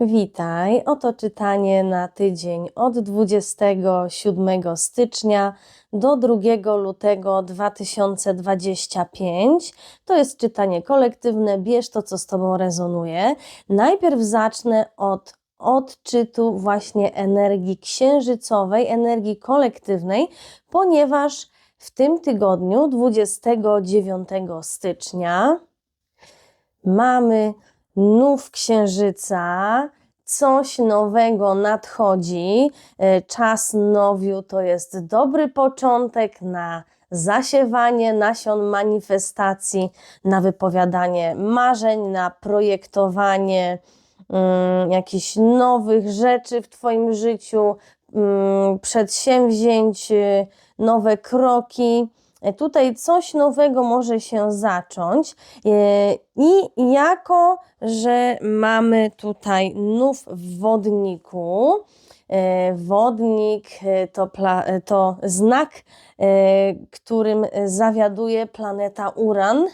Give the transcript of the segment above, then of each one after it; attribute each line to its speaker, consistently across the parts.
Speaker 1: Witaj. Oto czytanie na tydzień od 27 stycznia do 2 lutego 2025. To jest czytanie kolektywne. Bierz to, co z Tobą rezonuje. Najpierw zacznę od odczytu właśnie energii księżycowej, energii kolektywnej, ponieważ w tym tygodniu, 29 stycznia, mamy nów księżyca, coś nowego nadchodzi. E, Czas nowiu to jest dobry początek na zasiewanie nasion manifestacji, na wypowiadanie marzeń, na projektowanie mm, jakichś nowych rzeczy w Twoim życiu, mm, przedsięwzięć, y, nowe kroki. E, Tutaj coś nowego może się zacząć. E, I jako, że mamy tutaj nów w wodniku, e, wodnik to, to znak, którym zawiaduje planeta Uran.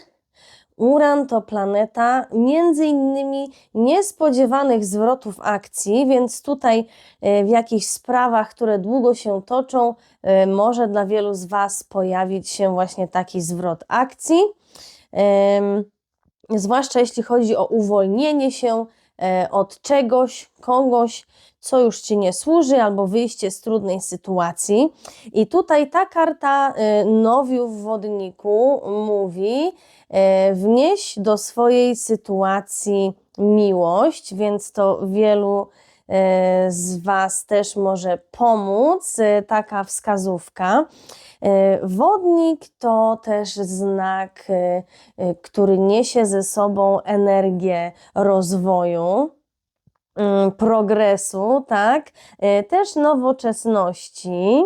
Speaker 1: Uran to planeta między innymi niespodziewanych zwrotów akcji, więc tutaj e, w jakichś sprawach, które długo się toczą, e, może dla wielu z Was pojawić się właśnie taki zwrot akcji. Zwłaszcza jeśli chodzi o uwolnienie się od czegoś, kogoś, co już Ci nie służy, albo wyjście z trudnej sytuacji. I tutaj ta karta e, nowiu w wodniku mówi: e, wnieś do swojej sytuacji miłość, więc to wielu e, z Was też może pomóc, e, taka wskazówka. E, Wodnik to też znak, e, e, który niesie ze sobą energię rozwoju, mm, progresu, tak, E, też nowoczesności.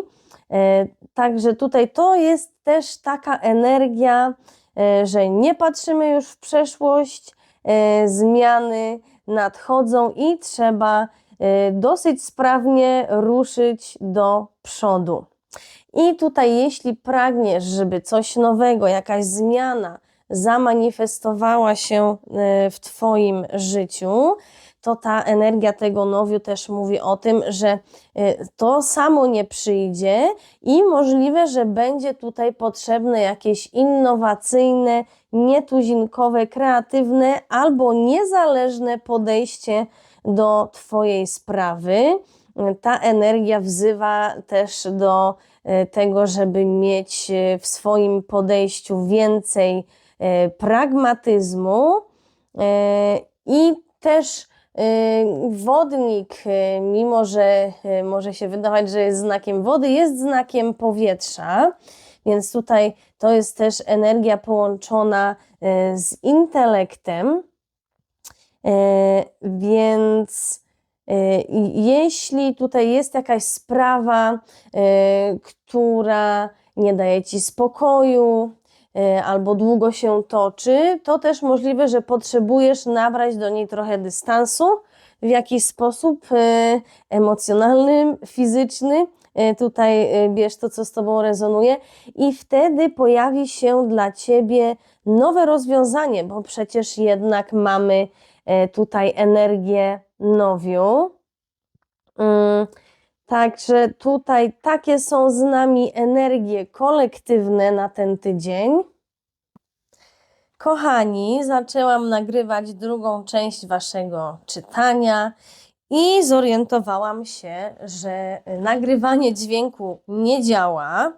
Speaker 1: E, Także tutaj to jest też taka energia, e, że nie patrzymy już w przeszłość, e, zmiany nadchodzą i trzeba e, dosyć sprawnie ruszyć do przodu. I tutaj, jeśli pragniesz, żeby coś nowego, jakaś zmiana zamanifestowała się e, w Twoim życiu, to ta energia tego nowiu też mówi o tym, że e, to samo nie przyjdzie i możliwe, że będzie tutaj potrzebne jakieś innowacyjne, nietuzinkowe, kreatywne albo niezależne podejście do Twojej sprawy. Ta energia wzywa też do e, tego, żeby mieć e, w swoim podejściu więcej e, pragmatyzmu i też wodnik, mimo że może się wydawać, że jest znakiem wody, jest znakiem powietrza. Więc tutaj to jest też energia połączona z intelektem. E, Więc e, jeśli tutaj jest jakaś sprawa, e, która nie daje ci spokoju, albo długo się toczy, to też możliwe, że potrzebujesz nabrać do niej trochę dystansu w jakiś sposób emocjonalny, fizyczny. Tutaj bierz to, co z Tobą rezonuje, i wtedy pojawi się dla Ciebie nowe rozwiązanie, bo przecież jednak mamy tutaj energię nowiu. Mm, Także tutaj takie są z nami energie kolektywne na ten tydzień. Kochani, zaczęłam nagrywać drugą część Waszego czytania i zorientowałam się, że nagrywanie dźwięku nie działa.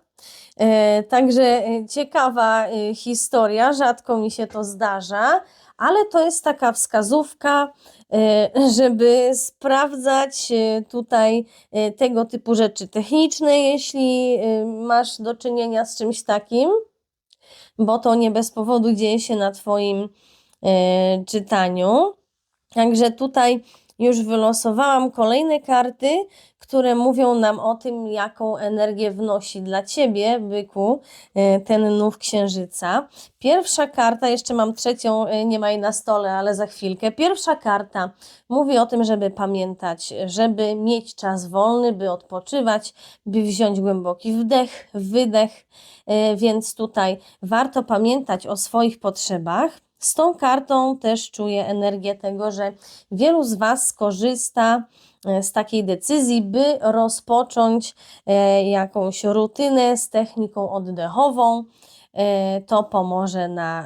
Speaker 1: E, Także e, ciekawa e, historia, rzadko mi się to zdarza, ale to jest taka wskazówka, e, żeby sprawdzać e, tutaj e, tego typu rzeczy techniczne, jeśli masz do czynienia z czymś takim, bo to nie bez powodu dzieje się na Twoim czytaniu. Także tutaj już wylosowałam kolejne karty, które mówią nam o tym, jaką energię wnosi dla Ciebie, byku, e, ten nów księżyca. Pierwsza karta, jeszcze mam trzecią, e, nie ma jej na stole, ale za chwilkę. Pierwsza karta mówi o tym, żeby pamiętać, żeby mieć czas wolny, by odpoczywać, by wziąć głęboki wdech, wydech, e, więc tutaj warto pamiętać o swoich potrzebach. Z tą kartą też czuję energię tego, że wielu z Was skorzysta e, z takiej decyzji, by rozpocząć e, jakąś rutynę z techniką oddechową. E, To pomoże na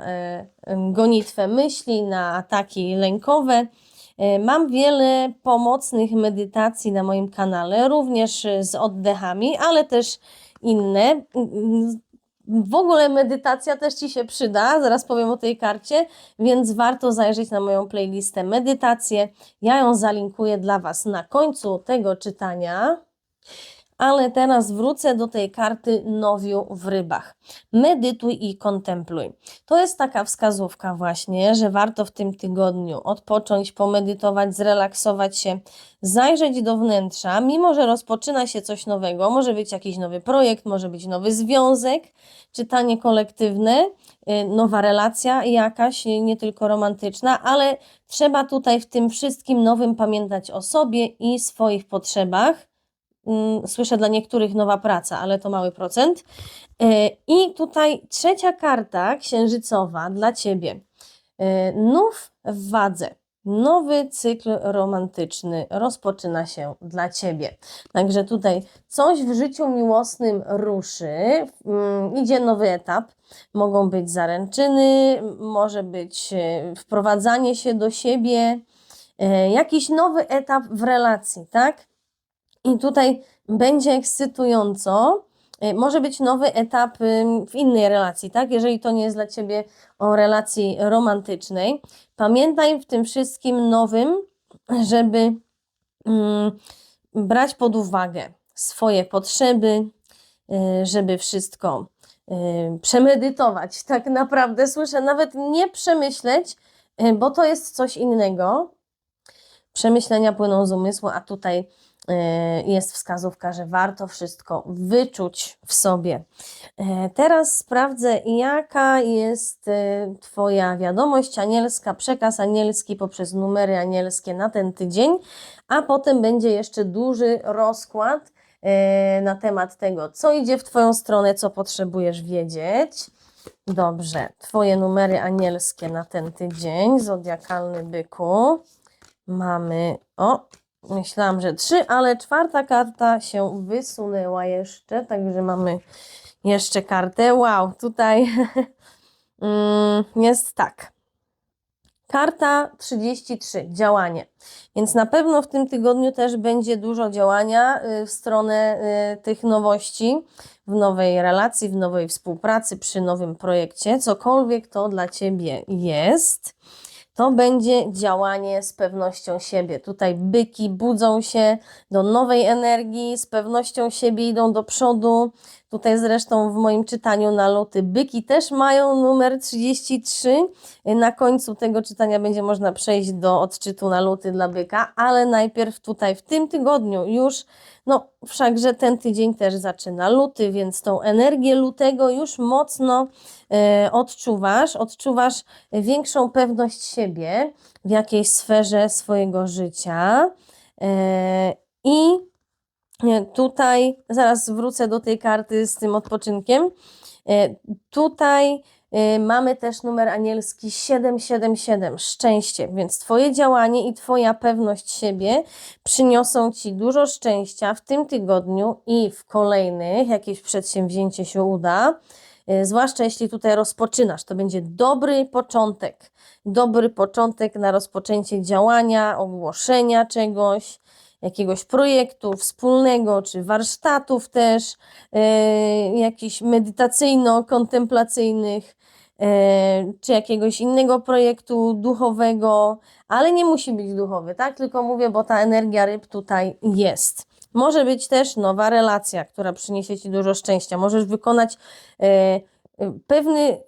Speaker 1: gonitwę myśli, na ataki lękowe. Mam wiele pomocnych medytacji na moim kanale, również z oddechami, ale też inne. W ogóle medytacja też Ci się przyda, zaraz powiem o tej karcie, więc warto zajrzeć na moją playlistę medytacje. Ja ją zalinkuję dla Was na końcu tego czytania. Ale teraz wrócę do tej karty nowiu w rybach. Medytuj i kontempluj. To jest taka wskazówka właśnie, że warto w tym tygodniu odpocząć, pomedytować, zrelaksować się, zajrzeć do wnętrza, mimo że rozpoczyna się coś nowego, może być jakiś nowy projekt, może być nowy związek, czytanie kolektywne, y, nowa relacja jakaś, y, nie tylko romantyczna, ale trzeba tutaj w tym wszystkim nowym pamiętać o sobie i swoich potrzebach. Mm, Słyszę dla niektórych nowa praca, ale to mały procent. E, I tutaj trzecia karta księżycowa dla Ciebie. E, Nów w wadze. Nowy cykl romantyczny rozpoczyna się dla Ciebie. Także tutaj coś w życiu miłosnym ruszy, mm, idzie nowy etap. Mogą być zaręczyny, może być e, wprowadzanie się do siebie, jakiś nowy etap w relacji, tak? I tutaj będzie ekscytująco. Y, Może być nowy etap w innej relacji, tak? Jeżeli to nie jest dla Ciebie o relacji romantycznej. Pamiętaj w tym wszystkim nowym, żeby mm, brać pod uwagę swoje potrzeby, y, żeby wszystko y, przemedytować. Tak naprawdę słyszę, nawet nie przemyśleć, y, bo to jest coś innego. Przemyślenia płyną z umysłu, a tutaj jest wskazówka, że warto wszystko wyczuć w sobie. E, Teraz sprawdzę, jaka jest y, Twoja wiadomość anielska, przekaz anielski poprzez numery anielskie na ten tydzień, a potem będzie jeszcze duży rozkład na temat tego, co idzie w Twoją stronę, co potrzebujesz wiedzieć. Dobrze, Twoje numery anielskie na ten tydzień, zodiakalny byku. Mamy, o, myślałam, że trzy, ale czwarta karta się wysunęła jeszcze, także mamy jeszcze kartę. Wow, tutaj mm, jest tak. Karta 33, działanie. Więc na pewno w tym tygodniu też będzie dużo działania y, w stronę y, tych nowości, w nowej relacji, w nowej współpracy, przy nowym projekcie, cokolwiek to dla Ciebie jest to będzie działanie z pewnością siebie. Tutaj byki budzą się do nowej energii, z pewnością siebie idą do przodu. Tutaj zresztą w moim czytaniu na luty byki też mają numer 33. Na końcu tego czytania będzie można przejść do odczytu na luty dla byka, ale najpierw tutaj w tym tygodniu już, no wszakże ten tydzień też zaczyna luty, więc tą energię lutego już mocno e, odczuwasz, odczuwasz większą pewność siebie w jakiejś sferze swojego życia. E, I tutaj zaraz wrócę do tej karty z tym odpoczynkiem. E, Tutaj e, mamy też numer anielski 777, szczęście, więc Twoje działanie i Twoja pewność siebie przyniosą Ci dużo szczęścia w tym tygodniu i w kolejnych, jakieś przedsięwzięcie się uda. E, Zwłaszcza jeśli tutaj rozpoczynasz, to będzie dobry początek. Dobry początek na rozpoczęcie działania, ogłoszenia czegoś, jakiegoś projektu wspólnego, czy warsztatów też, e, jakichś medytacyjno-kontemplacyjnych, e, czy jakiegoś innego projektu duchowego, ale nie musi być duchowy, tak? Tylko mówię, bo ta energia ryb tutaj jest. Może być też nowa relacja, która przyniesie Ci dużo szczęścia. Możesz wykonać e, pewny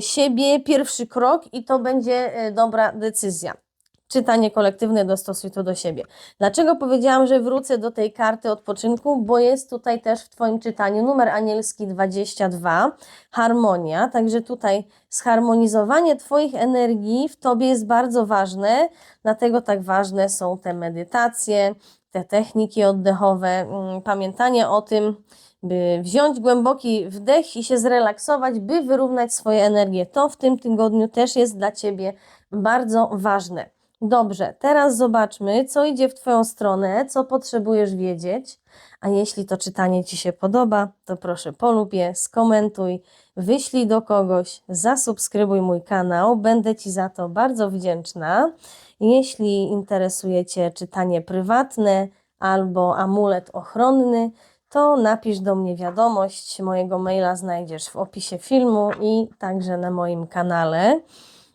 Speaker 1: siebie pierwszy krok i to będzie dobra decyzja. Czytanie kolektywne dostosuj to do siebie. Dlaczego powiedziałam, że wrócę do tej karty odpoczynku? Bo jest tutaj też w Twoim czytaniu numer anielski 22, harmonia. Także tutaj zharmonizowanie Twoich energii w Tobie jest bardzo ważne, dlatego tak ważne są te medytacje, te techniki oddechowe, mm, pamiętanie o tym, by wziąć głęboki wdech i się zrelaksować, by wyrównać swoje energię. To w tym tygodniu też jest dla Ciebie bardzo ważne. Dobrze, teraz zobaczmy, co idzie w Twoją stronę, co potrzebujesz wiedzieć. A jeśli to czytanie Ci się podoba, to proszę polub je, skomentuj, wyślij do kogoś, zasubskrybuj mój kanał. Będę Ci za to bardzo wdzięczna. Jeśli interesuje Cię czytanie prywatne albo amulet ochronny, to napisz do mnie wiadomość. Mojego maila znajdziesz w opisie filmu i także na moim kanale.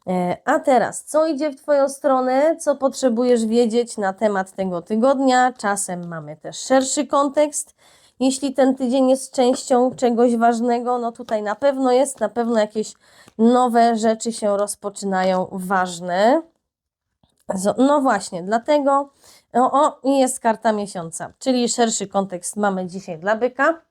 Speaker 1: E, A teraz, co idzie w Twoją stronę, co potrzebujesz wiedzieć na temat tego tygodnia? Czasem mamy też szerszy kontekst. Jeśli ten tydzień jest częścią czegoś ważnego, no tutaj na pewno jest, na pewno jakieś nowe rzeczy się rozpoczynają ważne. No właśnie, dlatego o, o jest karta miesiąca, czyli szerszy kontekst mamy dzisiaj dla byka.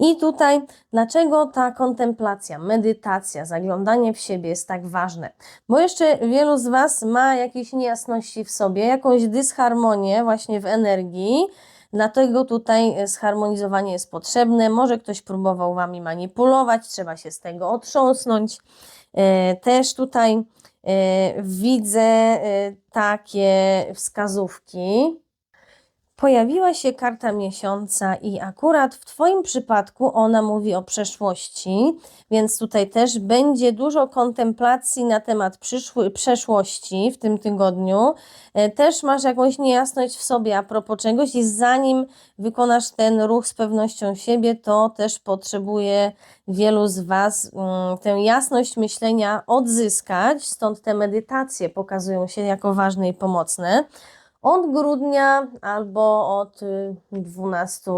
Speaker 1: I tutaj, dlaczego ta kontemplacja, medytacja, zaglądanie w siebie jest tak ważne? Bo jeszcze wielu z Was ma jakieś niejasności w sobie, jakąś dysharmonię właśnie w energii, dlatego tutaj e, zharmonizowanie jest potrzebne. Może ktoś próbował Wami manipulować, trzeba się z tego otrząsnąć. E, Też tutaj e, widzę takie wskazówki. Pojawiła się karta miesiąca i akurat w Twoim przypadku ona mówi o przeszłości, więc tutaj też będzie dużo kontemplacji na temat przyszły, przeszłości w tym tygodniu. E, Też masz jakąś niejasność w sobie a propos czegoś i zanim wykonasz ten ruch z pewnością siebie, to też potrzebuje wielu z Was mm, tę jasność myślenia odzyskać, stąd te medytacje pokazują się jako ważne i pomocne. Od grudnia albo od y, 12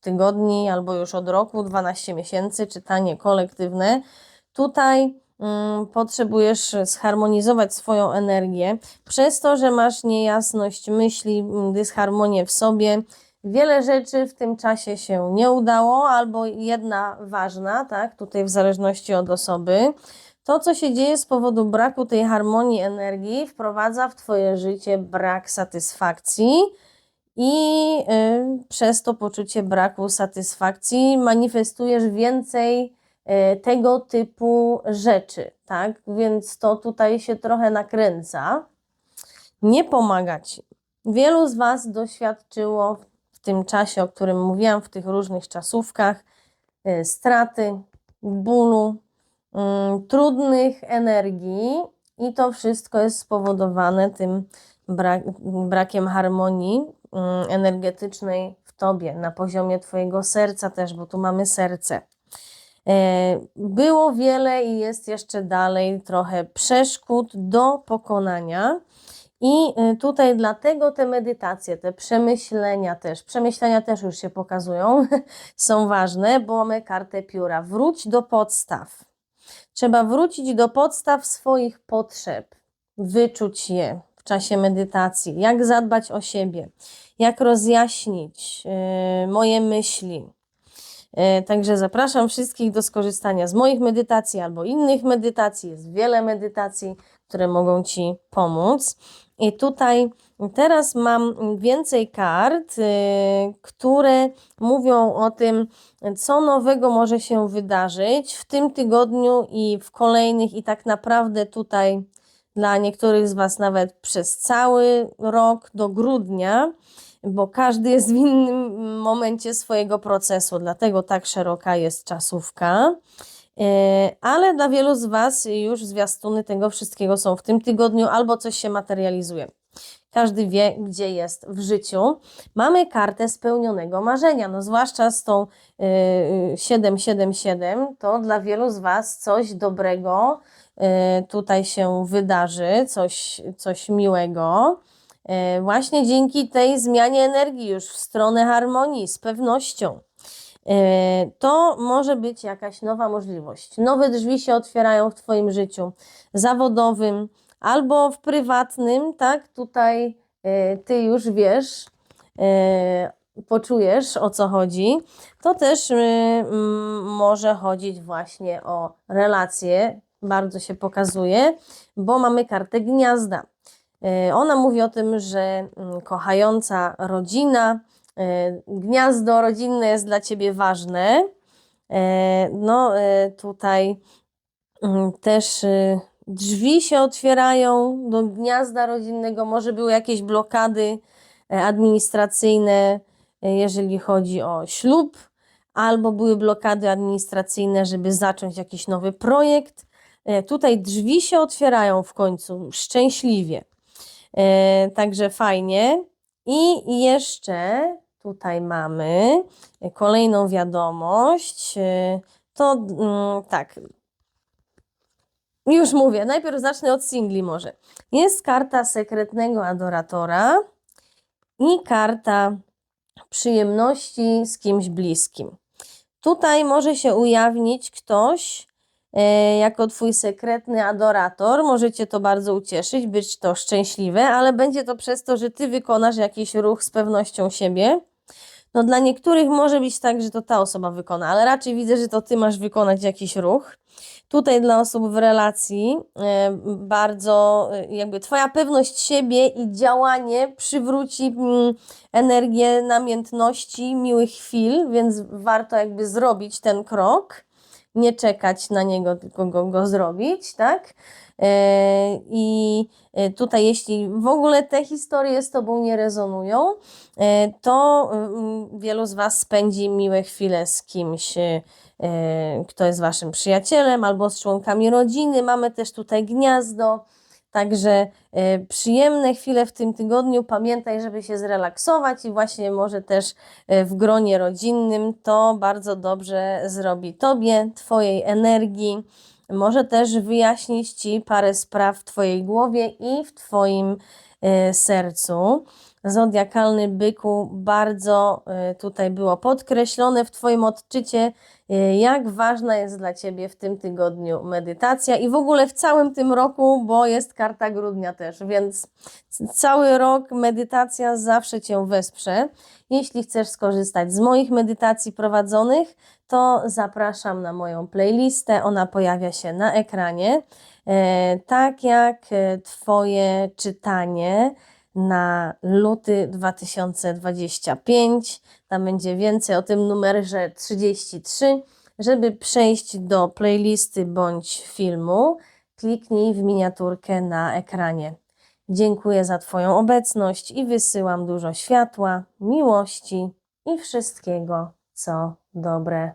Speaker 1: tygodni, albo już od roku, 12 miesięcy, czytanie kolektywne. Tutaj mm, potrzebujesz zharmonizować swoją energię. Przez to, że masz niejasność myśli, mm, dysharmonię w sobie, wiele rzeczy w tym czasie się nie udało, albo jedna ważna, tak, tutaj w zależności od osoby. To, co się dzieje z powodu braku tej harmonii energii, wprowadza w Twoje życie brak satysfakcji i y, przez to poczucie braku satysfakcji manifestujesz więcej y, tego typu rzeczy, tak? Więc to tutaj się trochę nakręca. Nie pomaga Ci. Wielu z Was doświadczyło w tym czasie, o którym mówiłam, w tych różnych czasówkach, y, straty, bólu, trudnych energii i to wszystko jest spowodowane tym brak, brakiem harmonii mm, energetycznej w tobie, na poziomie twojego serca też, bo tu mamy serce. E, Było wiele i jest jeszcze dalej trochę przeszkód do pokonania. I y, tutaj dlatego te medytacje, te przemyślenia też, przemyślenia też już się pokazują, są ważne, bo mamy kartę pióra. Wróć do podstaw. Trzeba wrócić do podstaw swoich potrzeb, wyczuć je w czasie medytacji, jak zadbać o siebie, jak rozjaśnić y, moje myśli. Y, Także zapraszam wszystkich do skorzystania z moich medytacji albo innych medytacji. Jest wiele medytacji, które mogą Ci pomóc. I tutaj teraz mam więcej kart, y, które mówią o tym, co nowego może się wydarzyć w tym tygodniu i w kolejnych, i tak naprawdę tutaj dla niektórych z Was nawet przez cały rok do grudnia, bo każdy jest w innym momencie swojego procesu, dlatego tak szeroka jest czasówka. E, Ale dla wielu z Was już zwiastuny tego wszystkiego są w tym tygodniu albo coś się materializuje. Każdy wie, gdzie jest w życiu. Mamy kartę spełnionego marzenia, no zwłaszcza z tą y, 777, to dla wielu z Was coś dobrego y, tutaj się wydarzy, coś, coś miłego. Właśnie dzięki tej zmianie energii już w stronę harmonii, z pewnością. E, to może być jakaś nowa możliwość. Nowe drzwi się otwierają w Twoim życiu zawodowym albo w prywatnym, tak? Tutaj e, Ty już wiesz, e, poczujesz o co chodzi. To też może chodzić właśnie o relacje, bardzo się pokazuje, bo mamy kartę gniazda. Ona mówi o tym, że mm, kochająca rodzina gniazdo rodzinne jest dla Ciebie ważne. E, No, e, tutaj mm, też e, drzwi się otwierają do gniazda rodzinnego, może były jakieś blokady e, administracyjne, e, jeżeli chodzi o ślub, albo były blokady administracyjne, żeby zacząć jakiś nowy projekt. E, Tutaj drzwi się otwierają w końcu szczęśliwie. E, Także fajnie. I jeszcze tutaj mamy kolejną wiadomość. E, To mm, tak. Już mówię, najpierw zacznę od singli może. Jest karta sekretnego adoratora i karta przyjemności z kimś bliskim. Tutaj może się ujawnić ktoś e, jako Twój sekretny adorator. Może Cię to bardzo ucieszyć, być to szczęśliwe, ale będzie to przez to, że Ty wykonasz jakiś ruch z pewnością siebie. No dla niektórych może być tak, że to ta osoba wykona, ale raczej widzę, że to Ty masz wykonać jakiś ruch. Tutaj dla osób w relacji bardzo e, jakby Twoja pewność siebie i działanie przywróci mm, energię namiętności, miłych chwil, więc warto jakby zrobić ten krok, nie czekać na niego, tylko go, go zrobić, tak? E, I e, tutaj, jeśli w ogóle te historie z Tobą nie rezonują, e, to mm, wielu z Was spędzi miłe chwile z kimś, kto jest Waszym przyjacielem albo z członkami rodziny. Mamy też tutaj gniazdo. Także przyjemne chwile w tym tygodniu. Pamiętaj, żeby się zrelaksować i właśnie może też w gronie rodzinnym to bardzo dobrze zrobi Tobie, Twojej energii. Może też wyjaśnić Ci parę spraw w Twojej głowie i w Twoim e, sercu. Zodiakalny byku bardzo e, tutaj było podkreślone w Twoim odczycie, e, jak ważna jest dla Ciebie w tym tygodniu medytacja i w ogóle w całym tym roku, bo jest karta grudnia też, więc cały rok medytacja zawsze Cię wesprze. Jeśli chcesz skorzystać z moich medytacji prowadzonych, to zapraszam na moją playlistę. Ona pojawia się na ekranie. E, tak jak e, Twoje czytanie na luty 2025. Tam będzie więcej o tym numerze 33. Żeby przejść do playlisty bądź filmu, kliknij w miniaturkę na ekranie. Dziękuję za Twoją obecność i wysyłam dużo światła, miłości i wszystkiego, co dobre.